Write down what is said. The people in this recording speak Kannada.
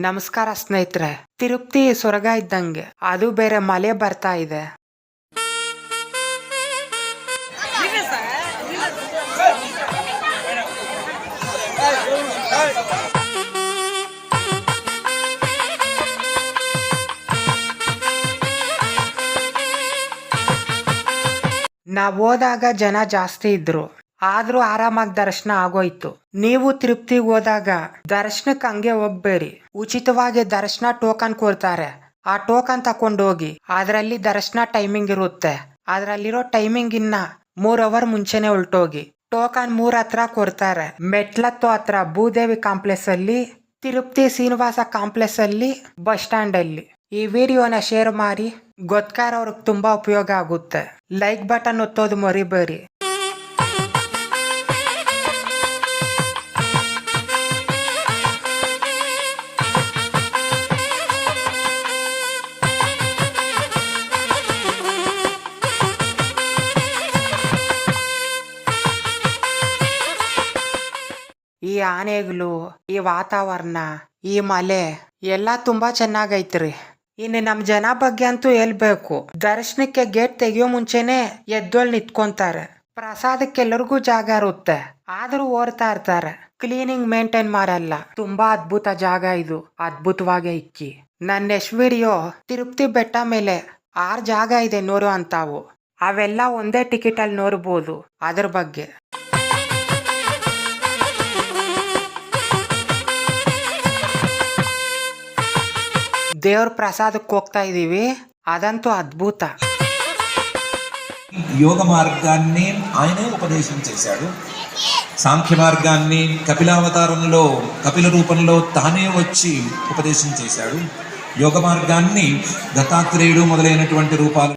ನಮಸ್ಕಾರ ಸ್ನೇಹಿತರೆ. ತಿರುಪ್ತಿ ಸ್ವರ್ಗ ಇದ್ದಂಗೆ. ಅದು ಬೇರೆ ಮಳೆ ಬರ್ತಾ ಇದೆ. ನಾವು ಹೋದಾಗ ಜನ ಜಾಸ್ತಿ ಇದ್ರು. ಆದ್ರೂ ಆರಾಮಾಗಿ ದರ್ಶನ ಆಗೋಯ್ತು. ನೀವು ತಿರುಪ್ತಿಗೆ ಹೋದಾಗ ದರ್ಶನಕ್ಕೆ ಹಂಗೆ ಹೋಗ್ಬೇಡಿ. ಉಚಿತವಾಗಿ ದರ್ಶನ ಟೋಕನ್ ಕೊಡ್ತಾರೆ. ಆ ಟೋಕನ್ ತಕೊಂಡು ಹೋಗಿ, ಅದರಲ್ಲಿ ದರ್ಶನ ಟೈಮಿಂಗ್ ಇರುತ್ತೆ. ಅದರಲ್ಲಿರೋ ಟೈಮಿಂಗ್ ಇನ್ನ ಮೂರ್ ಅವರ್ ಮುಂಚೆನೆ ಉಲ್ಟೋಗಿ. ಟೋಕನ್ ಮೂರ್ ಹತ್ರ ಕೊಡ್ತಾರೆ. ಮೆಟ್ಲತ್ತು ಹತ್ರ, ಭೂದೇವಿ ಕಾಂಪ್ಲೆಕ್ಸ್ ಅಲ್ಲಿ, ತಿರುಪ್ತಿ ಶ್ರೀನಿವಾಸ ಕಾಂಪ್ಲೆಕ್ಸ್ ಅಲ್ಲಿ, ಬಸ್ ಸ್ಟ್ಯಾಂಡ್ ಅಲ್ಲಿ. ಈ ವಿಡಿಯೋನ ಶೇರ್ ಮಾಡಿ, ಗೊತ್ಕಾರ ಅವ್ರಿಗೆ ತುಂಬಾ ಉಪಯೋಗ ಆಗುತ್ತೆ. ಲೈಕ್ ಬಟನ್ ಒತ್ತೋದು ಮರಿಬೇಡಿ. ಈ ಆನೆಗಳು ಈ ವಾತಾವರಣ, ಈ ಮಲೆ ಎಲ್ಲ ತುಂಬಾ ಚೆನ್ನಾಗೈತ್ರಿ. ಇನ್ನು ನಮ್ ಜನ ಬಗ್ಗೆ ಅಂತೂ ಹೇಳ್ಬೇಕು. ದರ್ಶನಕ್ಕೆ ಗೇಟ್ ತೆಗಿಯೋ ಮುಂಚೆನೆ ಎದ್ದೊಳ್ ನಿಂತ್ಕೊಂತಾರೆ. ಪ್ರಸಾದಕ್ಕೆ ಎಲ್ಲರಿಗೂ ಜಾಗ ಇರುತ್ತೆ. ಆದರೂ ಓಡ್ತಾ ಇರ್ತಾರೆ. ಕ್ಲೀನಿಂಗ್ ಮೇಂಟೈನ್ ಮಾಡಲ್ಲ. ತುಂಬಾ ಅದ್ಭುತ ಜಾಗ ಇದು. ಅದ್ಭುತವಾಗಿ ಇಕ್ಕಿ. ನನ್ನ ನೆಕ್ಸ್ಟ್ ವಿಡಿಯೋ ತಿರುಪ್ತಿ ಬೆಟ್ಟ ಮೇಲೆ ಆರು ಜಾಗ ಇದೆ ನೋಡು ಅಂತಾವು. ಅವೆಲ್ಲ ಒಂದೇ ಟಿಕೆಟ್ ಅಲ್ಲಿ ನೋಡ್ಬೋದು. ಅದ್ರ ಬಗ್ಗೆ. ದೇವ್ರ ಪ್ರಸಾದಕ್ಕೆ ಹೋಗ್ತಾ ಇದೀವಿ ಅದಂತೂ అద్భుత యోగ మార్గాన్ని ఆయనే ఉపదేశం చేశాడు సాంఖ్య మార్గాన్ని కపిలావతారంలో కపిల రూపంలో తానే వచ్చి ఉపదేశం చేశాడు యోగ మార్గాన్ని దత్తాత్రేయుడు మొదలైనటువంటి రూపాలు